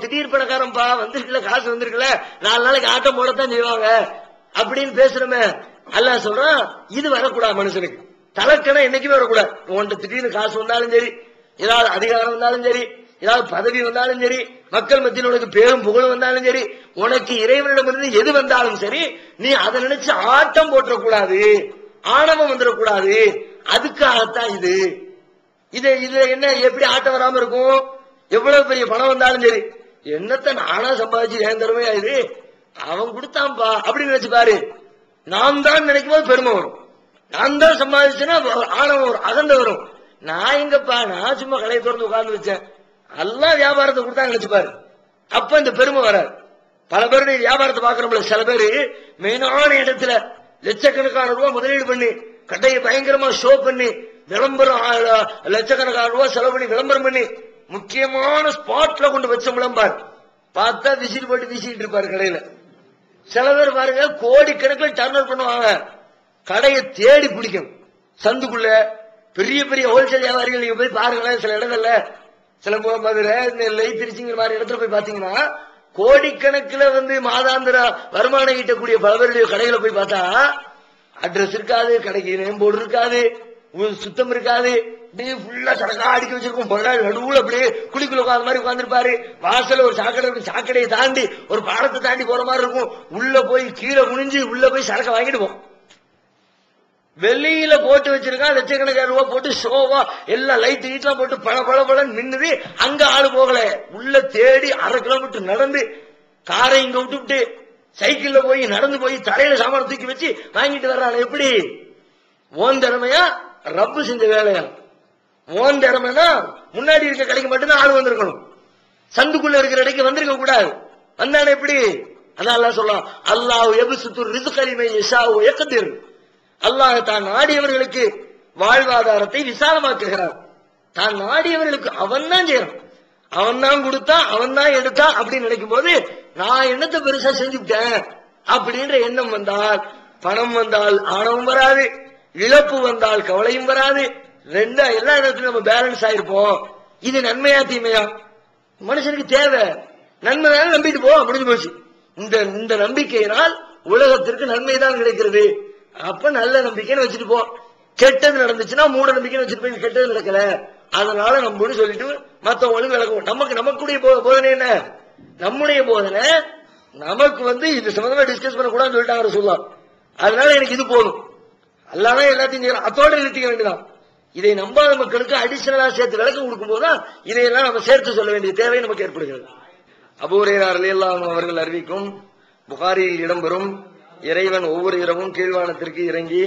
திடீர் பணக்காரன்பா வந்திருக்குல காசு வந்துருக்கல நாலு நாளைக்கு ஆட்டம் போடத்தான் செய்வாங்க. அப்படின்னு பேசுறோமே. அல்ல சொல்றான் இது வரக்கூடாது மனுஷனுக்கு. தலக்கணம் என்னைக்குமே வரக்கூடாது. உன்ட்டு திடீர்னு காசு வந்தாலும் சரி ஏதாவது அதிகாரம் வந்தாலும் சரி ஏதாவது பதவி வந்தாலும் சரி மக்கள் மத்தியில் உனக்கு பேரும் புகழும் வந்தாலும் சரி உனக்கு இறைவனிடமிருந்து எது வந்தாலும் சரி நீ அதை நினைச்சு ஆட்டம் போட்டக்கூடாது ஆணவம் வந்துடக்கூடாது. அதுக்காகத்தான் இது. இது இது என்ன எப்படி ஆட்டம் வராம இருக்கும்? எவ்வளவு பெரிய பணம் வந்தாலும் சரி என்னத்த நானா சம்பாதிச்சு ஏன் திறமையா இது? அவன் கொடுத்தான்பா. அப்படின்னு நினைச்சு பாரு. நான் தான் நினைக்கும் போது பெருமை வரும். நான் தான் சம்பாதிச்சேன்னா ஆணவம் வரும் அகந்த வரும். நான் எங்கப்பா? நான் சும்மா கடையை திறந்து உட்கார்ந்து வச்சேன். எல்லாம் வியாபாரத்தை கொடுத்தா நினைச்சு பாரு. அப்ப இந்த பெருமை வராது. பல பேருடைய வியாபாரத்தை பாக்குறோம்ல சில பேரு மெயினான இடத்துல லட்சக்கணக்கான ரூபாய் முதலீடு பண்ணி கடையை பயங்கரமா ஷோ பண்ணி விளம்பரம் லட்சக்கணக்கான ரூபாய் செலவு பண்ணி விளம்பரம் பண்ணி முக்கியமான ஸ்பாட்ல கொண்டு வச்சோம்லாம் விளம்பார். பார்த்தா விசில் போட்டு வீசிட்டு இருப்பாரு கடையில. சில பேர் பாருங்க கோடிக்கணக்கில் டர்னர் பண்ணுவாங்க. கடையை தேடி பிடிக்கும். சந்துக்குள்ள பெரிய பெரிய ஹோல்சேல் வியாபாரிகள் நீங்க போய் பாருங்களேன் சில இடங்கள்ல. சில மதுரை நெல்லை திருச்சிங்கிற மாதிரி இடத்துல போய் பாத்தீங்கன்னா கோடிக்கணக்கில் வந்து மாதாந்திர வருமானம் ஈட்டக்கூடிய பல பேருடைய கடைகளை போய் பார்த்தா அட்ரஸ் இருக்காது கடைக்கு நேம் போர்டு இருக்காது உ- சுத்தம் இருக்காது. அப்படியே ஃபுல்லா சடக்கா அடிக்க வச்சிருக்கும். பொருளாதார நடுவுல அப்படியே குழிக்குள்ள உட்கார்ந்த மாதிரி உட்காந்துருப்பாரு வாசல ஒரு சாக்கடை இருக்கும் சாக்கடையை தாண்டி ஒரு பாலத்தை தாண்டி போற மாதிரி இருக்கும். உள்ள போய் கீழே குனிஞ்சு உள்ள போய் சரக்கு வாங்கிடுவோம் வெளியில போட்டு வச்சிருக்கான். லட்சக்கணக்கான ரூபா போட்டு ஷோவா எல்லாம் லைட் ஈட்லாம் போட்டு பல பல பலன்னு மின்னுது. அங்க ஆளு போகல. உள்ள தேடி அரை கிலோமீட்டர் நடந்து காரை இங்க விட்டுவிட்டு சைக்கிள்ல போய் நடந்து போய் தலையில சாமான தூக்கி வச்சு வாங்கிட்டு வர்றான். எப்படி? ஓன் திறமையா? ரப்பு செஞ்ச வேலையா? ஓன் திறமைனா முன்னாடி இருக்க கடைக்கு மட்டும்தான் ஆள் வந்திருக்கணும். சந்துக்குள்ள இருக்கிற இடைக்கு வந்திருக்க கூடாது. வந்தானே எப்படி? அதான் அல்லாஹ் சொல்லலாம் அல்லாஹ் எபிசுத்து ரிசுகரிமை இஷாவு எக்கதிர் அல்லாஹ் தான் நாடியவர்களுக்கு வாழ்வாதாரத்தை விசாலமாக்குகிறார். தான் நாடியவர்களுக்கு அவன் தான் செய்யறான். அவன் தான் கொடுத்தா அவன் தான் எடுத்தா அப்படின்னு நினைக்கும் போது நான் என்னத்தை பெருசா செஞ்சுட்டேன் அப்படின்ற எண்ணம் வந்தால் பணம் வந்தால் ஆணவம் வராது இழப்பு வந்தால் கவலையும் வராது ரெண்டா எல்லா இடத்துலயும் நம்ம பேலன்ஸ் ஆயிருப்போம். இது நன்மையா தீமையா? மனுஷனுக்கு தேவை. நன்மை தானே நம்பிட்டு போ முடிஞ்சு போச்சு. இந்த இந்த நம்பிக்கையினால் உலகத்திற்கு நன்மை தான் கிடைக்கிறது. அப்ப நல்ல நம்பிக்கைன்னு வச்சுட்டு போ. கெட்டது நடந்துச்சுன்னா மூட நம்பிக்கைன்னு வச்சுட்டு போய் கெட்டது நடக்கல. அதனால நம்புன்னு சொல்லிட்டு மத்தவங்களுக்கு விளக்கும் நமக்கு நமக்குடைய போதனை என்ன? நம்முடைய போதனை நமக்கு வந்து இது சம்பந்தமா டிஸ்கஸ் பண்ணக்கூடாதுன்னு சொல்லிட்டாங்க சொல்லலாம் அதனால எனக்கு இது போதும். அல்லாத எல்லாத்தையும் செய்யலாம் நிறுத்திக்க வேண்டியதான் இதை நம்பாத மக்களுக்கு அடிஷனலா சேர்த்து விளக்கம் கொடுக்கும் போதுதான் இதையெல்லாம் நம்ம சேர்த்து சொல்ல வேண்டிய தேவை நமக்கு ஏற்படுகிறது. அபூரையார் அலியல்லாம் அவர்கள் அறிவிக்கும் புகாரியில் இடம்பெறும் இறைவன் ஒவ்வொரு இரவும் கீழ்வானத்திற்கு இறங்கி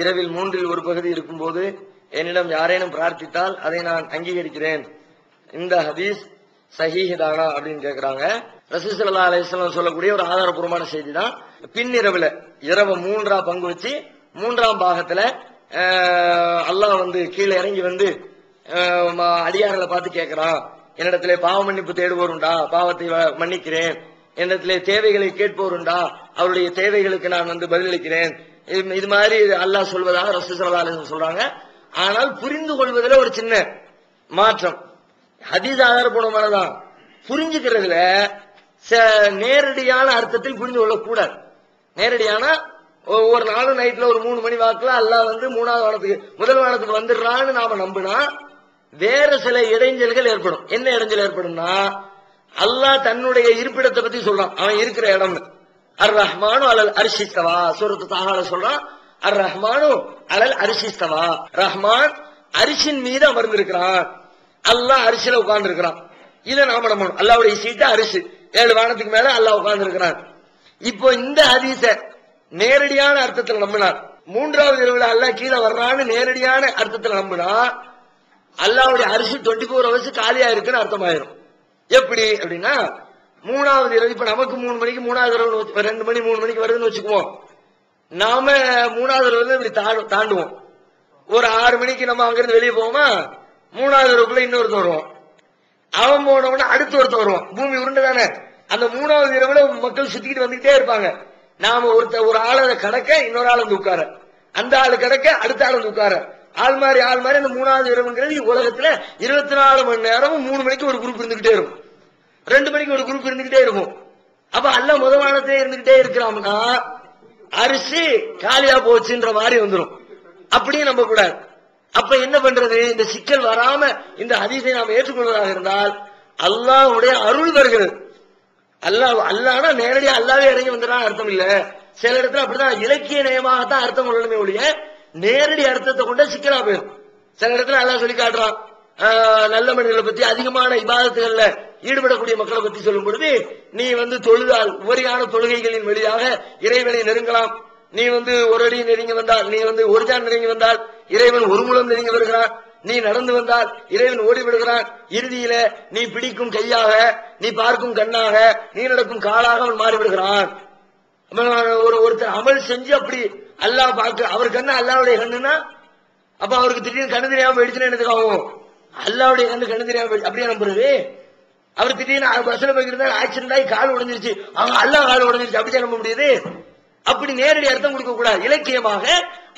இரவில் மூன்றில் ஒரு பகுதி இருக்கும்போது என்னிடம் யாரேனும் பிரார்த்தித்தால் அதை நான் அங்கீகரிக்கிறேன். இந்த ஹதீஸ் சஹீஹிதானா அப்படின்னு கேக்குறாங்க. ரசூசல்லா அலிஸ்லாம் சொல்லக்கூடிய ஒரு ஆதாரபூர்வமான செய்தி தான் பின்னிரவுல இரவு மூன்றா பங்கு வச்சு மூன்றாம் பாகத்துல அல்லாஹ் வந்து கீழே இறங்கி வந்து ம- அடியார்களை பார்த்து கேட்கிறான் என்னிடத்திலே பாவ மன்னிப்பு தேடுவோருண்டா பாவத்தை வ- மன்னிக்கிறேன். என்னிடத்திலே தேவைகளை கேட்போருண்டா அவருடைய தேவைகளுக்கு நான் வந்து பதிலளிக்கிறேன். இது- இது மாதிரி அல்லாஹ் சொல்வதாக ரசூசல்லா அலிஸ்லாம் சொல்றாங்க. ஆனால் புரிந்து கொள்வதில் ஒரு சின்ன மாற்றம். ஹதீஸ் ஆதாரப்பூர்வமானதான் புரிஞ்சுக்கிறதுல ச- நேரடியான அர்த்தத்தில் புரிந்து கொள்ளக்கூடாது. நேரடியான ஒவ்வொரு நாளும் நைட்ல ஒரு மூணு மணி வாக்குல அல்லாஹ் வந்து மூணாவது வானத்துக்கு முதல் வானத்துக்கு வந்துடுறான்னு நாம நம்பினா வேற சில இடைஞ்சல்கள் ஏற்படும். என்ன இடைஞ்சல் ஏற்படும்னா அல்லாஹ் தன்னுடைய இருப்பிடத்தை பத்தி சொல்றான். அவன் இருக்கிற இடம்னு. அர் ரஹ்மானு அலல் அரிசிஸ்தவா சூரத்து தாகால சொல்றான் அர் ரஹ்மானு அலல் அரிசிஸ்தவா ரஹ்மான் அரிசின் மீது அமர்ந்திருக்கிறான். அல்லாஹ் அரிசில உட்கார்ந்து இருக்கிறான் இதை நாம நம்பணும். அல்லாவுடைய சீட்டு அரிசி ஏழு வானத்துக்கு மேல அல்லாஹ் உட்கார்ந்து இருக்கிறான் இப்போ இந்த ஹதீஸ நேரடியான அர்த்தத்தில் நம்பினார். மூன்றாவது இரவுல அல்லாஹ் கீழே வர்றான்னு நேரடியான அர்த்தத்தில் நம்பினா அல்லாவுடைய அரிசி டுவெண்ட்டி ஃபோர் ஹவர்ஸ் காலியா இருக்குன்னு அர்த்தமாயிரும். எப்படி? அப்படின்னா மூணாவது இரவு இப்ப நமக்கு மூணு மணிக்கு மூணாவது இரவு ரெண்டு மணி மூணு மணிக்கு வருதுன்னு வச்சுக்குவோம். நாம மூணாவது இரவு இப்படி தாண்டுவோம். ஒரு ஆறு மணிக்கு நம்ம அங்கிருந்து வெளியே போவோமா? மூணாவது இரவுக்குள்ள இன்னொருத்தர் வருவோம் அவன் போனவன அடுத்து ஒருத்தன் வருவான். பூமி உருண்டு தானே? அந்த மூணாவது இரவுல மக்கள் சுத்திக்கிட்டு வந்துகிட்டே இருப்பாங்க. நாம ஒருத்த ஒரு ஆளை கடக்க இன்னொரு ஆள் வந்து உட்கார. அந்த ஆள் கடக்க அடுத்த ஆள் வந்து உட்கார. ஆள் மாதிரி ஆள் மாதிரி அந்த மூணாவது இரவுங்கிறது உலகத்துல இருபத்தி நாலு மணி நேரமும் மூணு மணிக்கு ஒரு குரூப் இருந்துகிட்டே இருக்கும். ரெண்டு மணிக்கு ஒரு குரூப் இருந்துகிட்டே இருக்கும். அப்ப அல்ல முதவானத்திலே இருந்துகிட்டே இருக்கிறோம்னா அரிசி காலியா போச்சுன்ற மாதிரி வந்துடும் அப்படியே நம்ப கூடாது அப்ப என்ன பண்றது? இந்த சிக்கல் வராம இந்த அதிசை நாம் ஏற்றுக்கொள்வதாக இருந்தால் அல்லாவுடைய அருள் வருகிறது அல்லாஹ் அல்லாஹ்னா நேரடியா அல்லாவே இறங்கி வந்துடான்னு அர்த்தம் இல்ல. சில இடத்துல அப்படிதான் இலக்கிய நயமாகத்தான் அர்த்தம் கொள்ளணுமே ஒழிய நேரடி அர்த்தத்தை கொண்ட சிக்கலா போயிடும். சில இடத்துல அல்லாஹ் சொல்லி காட்டுறான் ஆஹ், நல்ல மனிதர்களை பத்தி அதிகமான விவாதத்துகள்ல ஈடுபடக்கூடிய மக்களை பத்தி சொல்லும் பொழுது நீ வந்து தொழுதால் உபரியான தொழுகைகளின் வழியாக இறைவனை நெருங்கலாம். நீ வந்து ஒரு அடி நெருங்கி வந்தால் நீ வந்து ஒரு ஜான் நெருங்கி வந்தால் இறைவன் ஒரு மூலம் நெருங்கி வருகிறான். நீ நடந்து வந்தால் இறைவன் ஓடி விடுகிறான் இறுதியில நீ பிடிக்கும் கையாக நீ பார்க்கும் கண்ணாக நீ நடக்கும் காலாக அவன் மாறி விடுகிறான் ஒரு ஒருத்தர் அமல் செஞ்சு அப்படி அல்லாஹ் பார்க்க அவர் கண்ணு அல்லாவுடைய கண்ணுன்னா அப்ப அவருக்கு திடீர்னு கண்ணு தெரியாம போயிடுச்சுன்னா என்னதுக்கு அல்லாவுடைய கண்ணு கண்ணு தெரியாம அப்படியே நம்புறது? அவர் திடீர்னு பஸ்ல போயிருந்தா ஆக்சிடென்ட் ஆகி கால் உடைஞ்சிருச்சு. அவங்க அல்லாஹ் கால் உடஞ்சிருச்சு. அப்படியே நம்ப முடியுது? அப்படி நேரடி அர்த்தம் கொடுக்க கூடாது இலக்கியமாக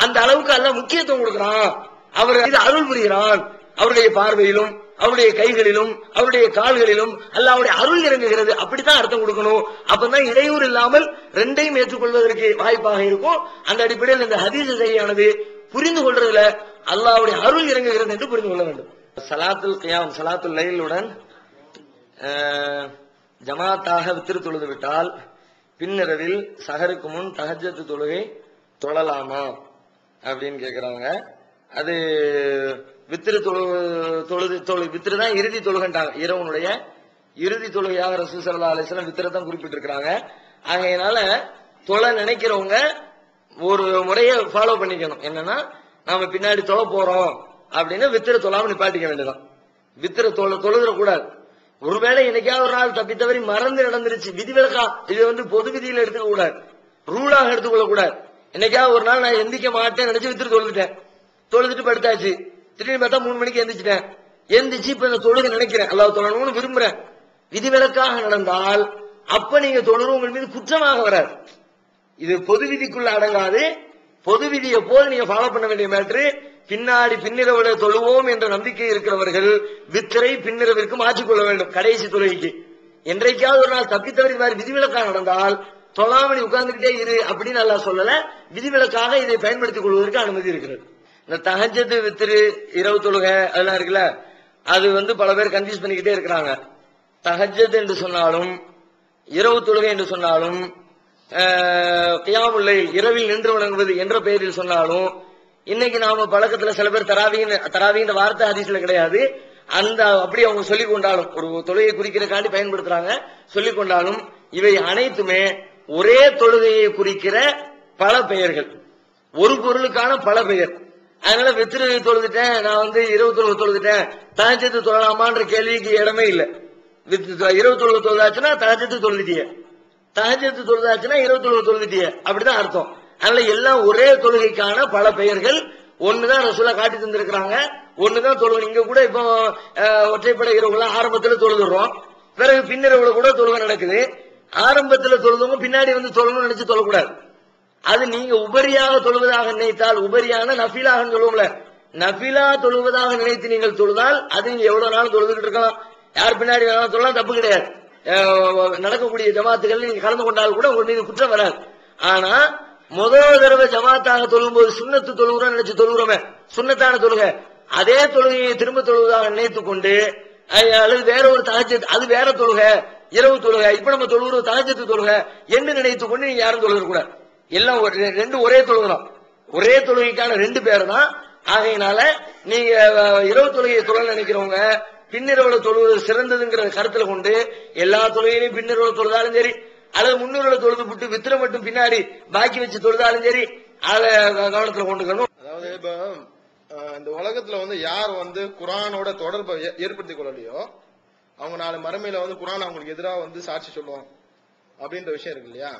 அந்த அளவுக்கு அல்ல முக்கியத்துவம் கொடுக்குறான். அவர் இது அருள் புரிகிறான். அவருடைய பார்வையிலும் அவருடைய கைகளிலும் அவருடைய கால்களிலும் அல்லாவுடைய அருள் இறங்குகிறது. அப்படித்தான் அர்த்தம் கொடுக்கணும். அப்பதான் இடையூறு இல்லாமல் ரெண்டையும் ஏற்றுக்கொள்வதற்கு வாய்ப்பாக இருக்கும். அந்த அடிப்படையில் இந்த ஹதீஸ் சரியானது புரிந்து கொள்றதுல அல்லாவுடைய அருள் இறங்குகிறது என்று புரிந்து கொள்ள வேண்டும். சலாத்துல் கியாம் சலாத்துல் லைலுடன் ஜமாத்தாக வித்திரு தொழுது விட்டால் பின்னரவில் சகருக்கு முன் தகஜத்து தொழுகை தொழலாமா? அப்படின்னு கேக்குறாங்க. அது வித்திரு தொழு தொழுது தொழு வித்திரு தான் இறுதி தொழுகன்றாங்க. இரவனுடைய இறுதி தொழுகையாக ரசூ சல்லா அலிஸ்லாம் வித்திரை தான் குறிப்பிட்டிருக்கிறாங்க. ஆகையினால தொலை நினைக்கிறவங்க ஒரு முறையை ஃபாலோ பண்ணிக்கணும். என்னன்னா நாம பின்னாடி தொலை போறோம் அப்படின்னு வித்திர தொழாம நிப்பாட்டிக்க வேண்டியதான் வித்திர தொலை தொழுதுற கூடாது ஒருவேளை என்னைக்காவது ஒரு நாள் தப்பி தவறி மறந்து நடந்துருச்சு விதிவிலக்கா இது வந்து பொது விதியில எடுத்துக்க கூடாது ரூலாக எடுத்துக்கொள்ள கூடாது என்னைக்காவது ஒரு நாள் நான் எந்திக்க மாட்டேன் நினைச்சு வித்திர தொழுதுட்டேன். தொழுதுட்டு படுத்தாச்சு. திடீர்னு பார்த்தா மூணு மணிக்கு எந்திரிச்சிட்டேன். எந்திரிச்சு இப்ப இந்த தொழுக நினைக்கிறேன். அல்லாஹ் தொழணும்னு விரும்புறேன். விதிவிலக்காக நடந்தால் அப்ப நீங்க தொழுறது உங்கள் மீது குற்றமாக வராது. இது பொது விதிக்குள்ள அடங்காது. பொது விதியை போது நீங்க ஃபாலோ பண்ண வேண்டிய மேட்ரு பின்னாடி பின்னிரவுல தொழுவோம் என்ற நம்பிக்கை இருக்கிறவர்கள் வித்திரை பின்னிரவிற்கு மாற்றிக்கொள்ள வேண்டும். கடைசி தொழுகைக்கு. என்றைக்காவது ஒரு நாள் தப்பித்தவரி மாதிரி விதிவிலக்காக நடந்தால் தொழாமணி உட்கார்ந்துகிட்டே இரு அப்படின்னு நல்லா சொல்லல. விதிவிலக்காக இதை பயன்படுத்திக் கொள்வதற்கு அனுமதி இருக்கிறது. இந்த தகஞ்சது வித்திரு இரவு தொழுகை அதெல்லாம் இருக்குல்ல அது வந்து பல பேர் கன்ஃபியூஸ் பண்ணிக்கிட்டே இருக்கிறாங்க. தகஞ்சது என்று சொன்னாலும் இரவு தொழுகை என்று சொன்னாலும் கியாமுல்லை இரவில் நின்று வணங்குவது என்ற பெயரில் சொன்னாலும் இன்னைக்கு நாம பழக்கத்துல சில பேர் தராவின்னு தராவின்ற வார்த்தை ஹதீஸ்ல கிடையாது. அந்த அப்படி அவங்க சொல்லிக் கொண்டாலும் ஒரு தொழுகையை குறிக்கிறக்காண்டி பயன்படுத்துறாங்க. சொல்லிக் கொண்டாலும் இவை அனைத்துமே ஒரே தொழுகையை குறிக்கிற பல பெயர்கள். ஒரு பொருளுக்கான பல பெயர். அதனால வெத்திரு தொழுதுட்டேன். நான் வந்து இரவு தொழுகை தொழுதுட்டேன். தகச்சத்து தொழலாமான்ற கேள்விக்கு இடமே இல்லை. வித்- இரவு தொழுகை தொழுதாச்சுன்னா தகச்சத்து தொழுதிட்டிய. தகஜத்து தொழுதாச்சுன்னா இரவு தொழுகை தொழுதுட்டிய. அப்படிதான் அர்த்தம். அதனால எல்லாம் ஒரே தொழுகைக்கான பல பெயர்கள். ஒண்ணுதான் ரசூலா காட்டி தந்திருக்கிறாங்க. ஒண்ணுதான் தொழுகை. இங்க கூட இப்போ ஒற்றைப்படை இரவுல ஆரம்பத்துல தொழுதுறோம் பிறகு பின்னிரவுல கூட தொழுகை நடக்குது. ஆரம்பத்துல தொழுதவங்க பின்னாடி வந்து தொழணும்னு நினைச்சு தொழக்கூடாது. அது நீங்க உபரியாக தொழுவதாக நினைத்தால் உபரியான நஃபிலாக சொல்லுவோம்ல. நஃபிலா தொழுவதாக நினைத்து நீங்கள் தொழுதால் அது நீங்க எவ்வளவு நாள் தொழுதுகிட்டு இருக்கலாம். யார் பின்னாடி வேணாலும் தொழலாம் தப்பு கிடையாது. நடக்கக்கூடிய ஜமாத்துகள் நீங்க கலந்து கொண்டால் கூட உங்க மீது குற்றம் வராது. ஆனா முதல் தடவை ஜமாத்தாக தொழும்போது சுண்ணத்து தொழுகிறோம் நினைச்சு தொழுகிறோமே சுண்ணத்தான தொழுக. அதே தொழுகையை திரும்ப தொழுவதாக நினைத்துக் கொண்டு அல்லது வேற ஒரு தகஜத் அது வேற தொழுகை இரவு தொழுகை. இப்ப நம்ம தொழுகிற தகஜத்து தொழுக என்று நினைத்துக் கொண்டு நீங்க யாரும் தொழுகிற கூடாது எல்லாம் ஒரு ரெண்டு ஒரே தொழுகணும். ஒரே தொழுகைக்கான ரெண்டு பேர் தான் ஆகையினால நீங்க இரவு தொழுகையை தொழ நினைக்கிறவங்க பின்னிரவுல தொழுவது சிறந்ததுங்கிற கருத்துல கொண்டு எல்லா தொழுகையிலையும் பின்னிரவுல தொழுதாலும் சரி அல்லது முன்னிரவுல தொழுது விட்டு வித்திர மட்டும் பின்னாடி பாக்கி வச்சு தொழுதாலும் சரி அதை கவனத்துல கொண்டுக்கணும். அதாவது இப்ப இந்த உலகத்துல வந்து யார் வந்து குரானோட தொடர்பை ஏ- ஏற்படுத்திக் கொள்ளலையோ அவங்க நாலு மறுமையில வந்து குரான் அவங்களுக்கு எதிராக வந்து சாட்சி சொல்லுவோம் அப்படின்ற விஷயம் இருக்கு இல்லையா?